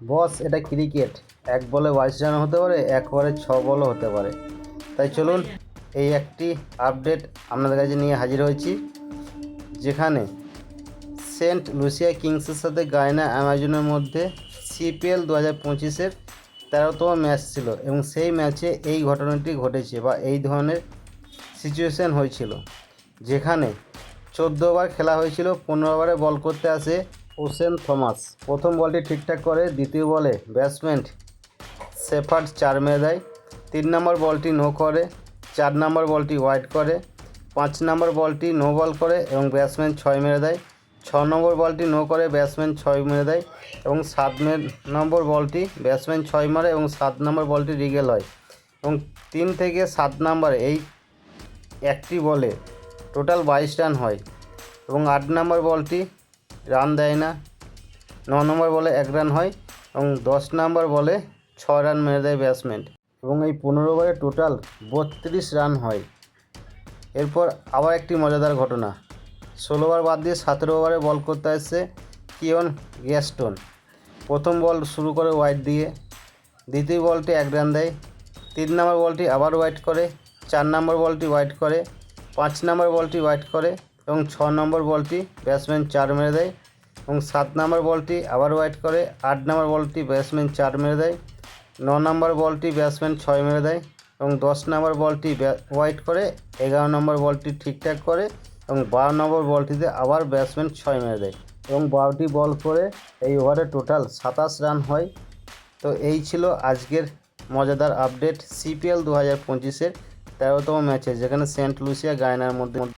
বস, এটা ক্রিকেট। এক বলে বাইশ রান হতে পারে, এক ওভারে ছ বলও হতে পারে। তাই চলুন, এই একটি আপডেট আপনাদের কাছে নিয়ে হাজির হয়েছি, যেখানে সেন্ট লুসিয়া কিংসের সাথে গায়না অ্যামাজনের মধ্যে সিপিএল দু হাজার পঁচিশের তেরোতম ম্যাচ ছিল এবং সেই ম্যাচে এই ঘটনাটি ঘটেছে বা এই ধরনের সিচুয়েশন হয়েছিল, যেখানে চোদ্দ ওভার খেলা হয়েছিল, পনেরো ওভারে বল করতে আসে ওসেন থমাস। প্রথম বলটি ঠিকঠাক করে, দ্বিতীয় বলে ব্যাটসম্যান সেফার্ড চার মেরে দেয় তিন নম্বর বলটি নো করে, চার নম্বর বলটি ওয়াইড করে, পাঁচ নম্বর বলটি নো বল করে এবং ব্যাটসম্যান ছয় মেরে দেয় ছ নম্বর বলটি নো করে, ব্যাটসম্যান ছয় মেরে দেয় এবং সাত নম্বর বলটি ব্যাটসম্যান ছয় মারে এবং সাত নম্বর বলটি রিগেল হয়। এবং তিন থেকে সাত নম্বর এই একটি বলে টোটাল বাইশ রান হয় এবং আট নম্বর বলটি রান দেয় না। ন নম্বর বলে এক রান হয় এবং দশ নম্বর বলে ছ রান মেরে দেয় ব্যাটসম্যান এবং এই পনেরো ওভারে টোটাল বত্রিশ রান হয়। এরপর আবার একটি মজাদার ঘটনা। ষোলো ওভার বাদ দিয়ে সতেরো ওভারে বল করতে আসছে কিয়ন গ্যাস্টন। প্রথম বল শুরু করে ওয়াইড দিয়ে, দ্বিতীয় বলটি এক রান দেয়, তিন নম্বর বলটি আবার ওয়াইড করে, চার নম্বর বলটি ওয়াইড করে, পাঁচ নম্বর বলটি ওয়াইড করে এবং ছ নম্বর বলটি ব্যাটসম্যান চার মেরে দেয় এবং সাত নম্বর বলটি আবার ওয়াইড করে, আট নম্বর বলটি ব্যাটসম্যান চার মেরে দেয়, ন নম্বর বলটি ব্যাটসম্যান ছয় মেরে দেয় এবং দশ নম্বর বলটি ওয়াইড করে, এগারো নম্বর বলটি ঠিকঠাক করে এবং বারো নম্বর বলটিতে আবার ব্যাটসম্যান ছয় মেরে দেয় এবং বারোটি বল করে এই ওভারে টোটাল সাতাশ রান হয়। তো এই ছিল আজকের মজাদার আপডেট সিপিএল দু হাজার পঁচিশের তেরোতম ম্যাচে যেখানে সেন্ট লুসিয়া গায়নার মধ্যে